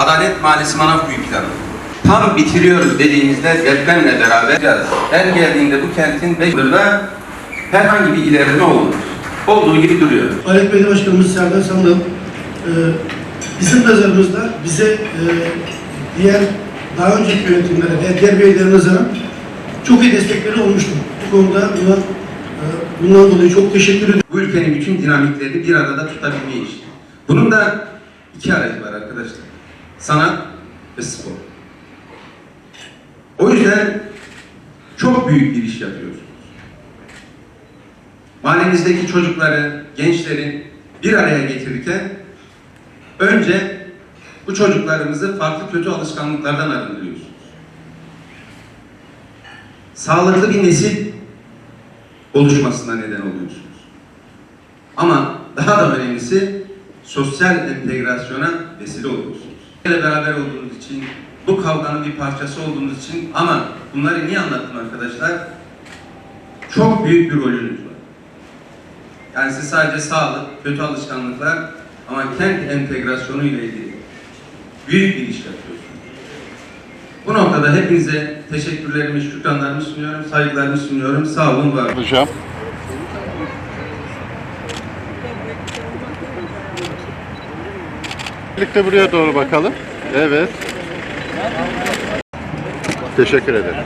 Adalet Mahallesi Manavkuyu planı. Tam bitiriyoruz dediğimizde depremle beraber her geldiğinde bu kentin Bekir'de herhangi bir ilerleme olmadı. Olduğu gibi duruyor. Adalet Belediye Başkanımız Serdar Sandal, e, bizim nazarımızda bize e, diğer daha önceki yönetimlere ve diğer belediyeler nazaran çok iyi destekleri olmuştur. Bu konuda buna, e, bundan dolayı çok teşekkür ediyorum. Bu ülkenin bütün dinamiklerini bir arada tutabilme işi. Bunun da iki aracı var arkadaşlar. Sanat ve spor. O yüzden çok büyük bir iş yapıyorsunuz. Mahallenizdeki çocukları, gençlerin bir araya getirirken önce bu çocuklarımızı farklı kötü alışkanlıklardan arındırıyorsunuz. Sağlıklı bir nesil oluşmasına neden oluyorsunuz. Ama daha da önemlisi sosyal entegrasyona vesile oluyorsunuz. Beraber olduğunuz için, bu kavganın bir parçası olduğunuz için ama bunları niye anlattım arkadaşlar? Çok büyük bir rolünüz var. Yani siz sadece sağlık, kötü alışkanlıklar ama kent entegrasyonu ile ilgili büyük bir iş yapıyorsunuz. Bu noktada hepinize teşekkürlerimi, şükranlarımı sunuyorum, saygılarımı sunuyorum. Sağ olun, var olun. Birlikte buraya doğru bakalım. Evet. Teşekkür ederim.